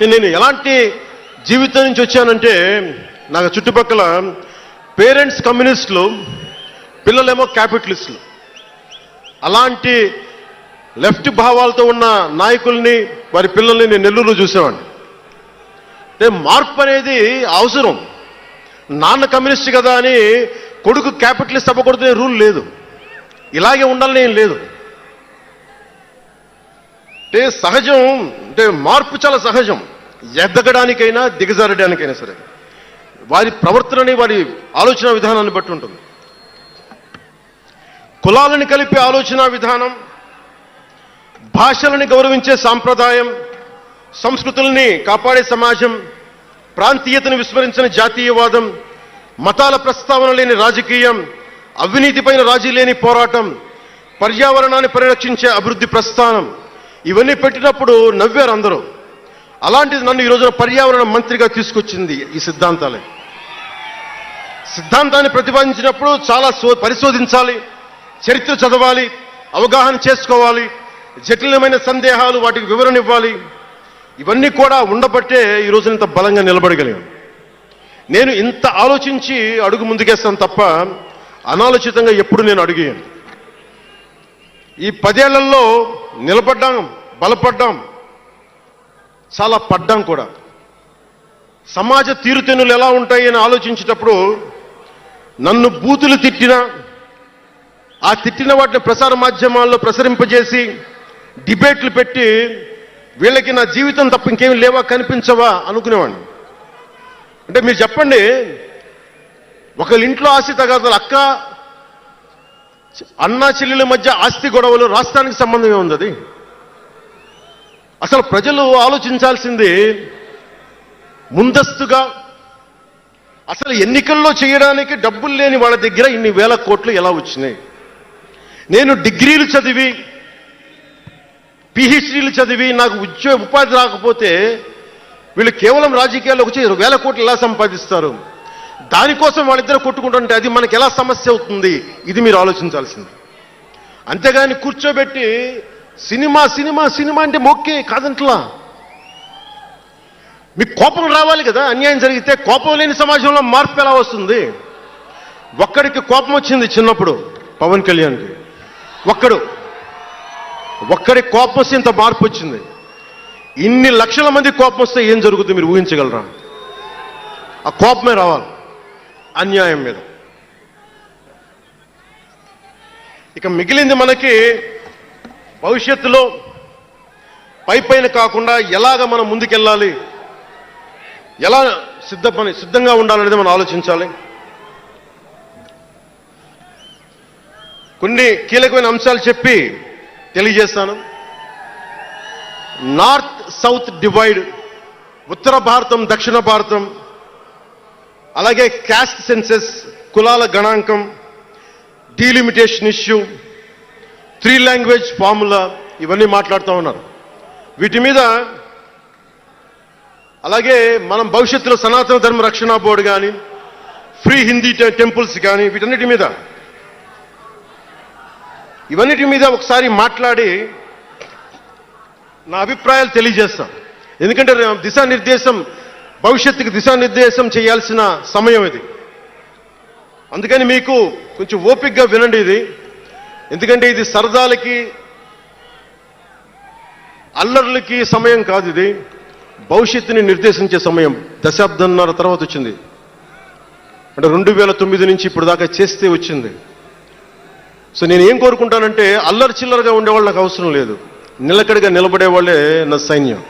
నేను ఎలాంటి జీవితం నుంచి వచ్చానంటే నాకు చుట్టుపక్కల పేరెంట్స్ కమ్యూనిస్టులు పిల్లలేమో క్యాపిటలిస్టులు. అలాంటి లెఫ్ట్ భావాలతో ఉన్న నాయకుల్ని వారి పిల్లల్ని నేను నెల్లూరులో చూసేవాడిని. అంటే మార్పు అనేది అవసరం. నాన్న కమ్యూనిస్ట్ కదా అని కొడుకు క్యాపిటలిస్ట్ అవ్వకూడదు రూల్ లేదు. ఇలాగే ఉండాలని ఏం లేదు. అంటే సహజం అంటే మార్పు చాలా సహజం. ఎదగడానికైనా దిగజారడానికైనా సరే. వారి ప్రవర్తనని వారి ఆలోచన విధానాన్ని బట్టి ఉంటుంది. కులాలను కలిపే ఆలోచన విధానం భాషలని గౌరవించే సాంప్రదాయం సంస్కృతుల్ని కాపాడే సమాజం ప్రాంతీయతను విస్మరించిన జాతీయవాదం మతాల ప్రస్తావన లేని రాజకీయం అవినీతిపైన రాజీ లేని పోరాటం పర్యావరణాన్ని పరిరక్షించే అభివృద్ధి ప్రస్థానం ఇవన్నీ పెట్టినప్పుడు నవ్వారు అందరూ. అలాంటిది నన్ను ఈ రోజున పర్యావరణ మంత్రిగా తీసుకొచ్చింది ఈ సిద్ధాంతాలే. సిద్ధాంతాన్ని ప్రతిపాదించినప్పుడు చాలా సో- పరిశోధించాలి చరిత్ర చదవాలి అవగాహన చేసుకోవాలి జటిలమైన సందేహాలు వాటికి వివరణ ఇవ్వాలి. ఇవన్నీ కూడా ఉండబట్టే ఈ రోజున ఇంత బలంగా నిలబడగలిగాను నేను ఇంత ఆలోచించి అడుగు ముందుకేస్తాను తప్ప అనాలోచితంగా ఎప్పుడు నేను అడిగాను ఈ పదేళ్ళలో నిలబడ్డాం బలపడ్డాం చాలా పడ్డాం కూడా. సమాజ తీరుతెన్నులు ఎలా ఉంటాయి అని ఆలోచించేటప్పుడు నన్ను బూతులు తిట్టినా ఆ తిట్టిన వాటిని ప్రసార మాధ్యమాల్లో ప్రసరింపజేసి డిబేట్లు పెట్టి వీళ్ళకి నా జీవితం తప్ప ఇంకేమి లేవా కనిపించవా అనుకునేవాడిని. అంటే మీరు చెప్పండి ఒకళ్ళ ఇంట్లో ఆశ తగాదాలు అక్క అన్నా చెల్లెల మధ్య ఆస్తి గొడవలు రాష్ట్రానికి సంబంధం ఏముంది అది. అసలు ప్రజలు ఆలోచించాల్సింది ముందస్తుగా అసలు ఎన్నికల్లో చేయడానికి డబ్బులు లేని వాళ్ళ దగ్గర ఇన్ని వేల కోట్లు ఎలా వచ్చినాయి? నేను డిగ్రీలు చదివి పిహెచ్డీలు చదివి నాకు ఉద్యోగ ఉపాధి రాకపోతే వీళ్ళు కేవలం రాజకీయాల్లోకి వచ్చి వేల కోట్లు ఎలా సంపాదిస్తారు? దానికోసం వాళ్ళిద్దరు కొట్టుకుంటుంటే అది మనకి ఎలా సమస్య అవుతుంది? ఇది మీరు ఆలోచించాల్సింది. అంతేగాని కూర్చోబెట్టి సినిమా సినిమా సినిమా అంటే మొక్కే కాదంట్లా. మీకు కోపం రావాలి కదా? అన్యాయం జరిగితే కోపం లేని సమాజంలో మార్పు ఎలా వస్తుంది? ఒక్కడికి కోపం వచ్చింది చిన్నప్పుడు పవన్ కళ్యాణ్కి. ఒక్కడు ఒక్కడి కోపం వస్తే ఇంత మార్పు వచ్చింది. ఇన్ని లక్షల మంది కోపం వస్తే ఏం జరుగుతుంది మీరు ఊహించగలరా? ఆ కోపమే రావాలి. అన్యాయం మీద. ఇక మిగిలింది మనకి భవిష్యత్తులో పై పైన కాకుండా ఎలాగ మనం ముందుకెళ్ళాలి ఎలా సిద్ధ పని సిద్ధంగా ఉండాలనేది మనం ఆలోచించాలి. కొన్ని కీలకమైన అంశాలు చెప్పి తెలియజేస్తాను. నార్త్ సౌత్ డివైడ్ ఉత్తర భారతం దక్షిణ భారతం అలాగే క్యాస్ట్ సెన్సెస్ కులాల గణాంకం delimitation issue three language formula ఇవన్నీ మాట్లాడుతూ ఉన్నారు. వీటి మీద అలాగే మనం భవిష్యత్తులో సనాతన ధర్మ రక్షణ బోర్డు కానీ ఫ్రీ హిందీ టెంపుల్స్ కానీ వీటన్నిటి మీద ఇవన్నిటి మీద ఒకసారి మాట్లాడి నా అభిప్రాయాలు తెలియజేస్తాం. ఎందుకంటే దిశానిర్దేశం భవిష్యత్తుకి దిశానిర్దేశం చేయాల్సిన సమయం ఇది. అందుకని మీకు కొంచెం ఓపిక్గా వినండి ఇది. ఎందుకంటే ఇది సరదాలకి అల్లర్లకి సమయం కాదు ఇది. భవిష్యత్తుని నిర్దేశించే సమయం. దశాబ్దంన్నర తర్వాత వచ్చింది. అంటే రెండు వేల తొమ్మిది నుంచి ఇప్పుడు దాకా చేస్తే వచ్చింది. సో నేను ఏం కోరుకుంటానంటే అల్లరి చిల్లరగా ఉండేవాళ్ళు నాకు అవసరం లేదు. నిలకడగా నిలబడే వాళ్ళే నా సైన్యం.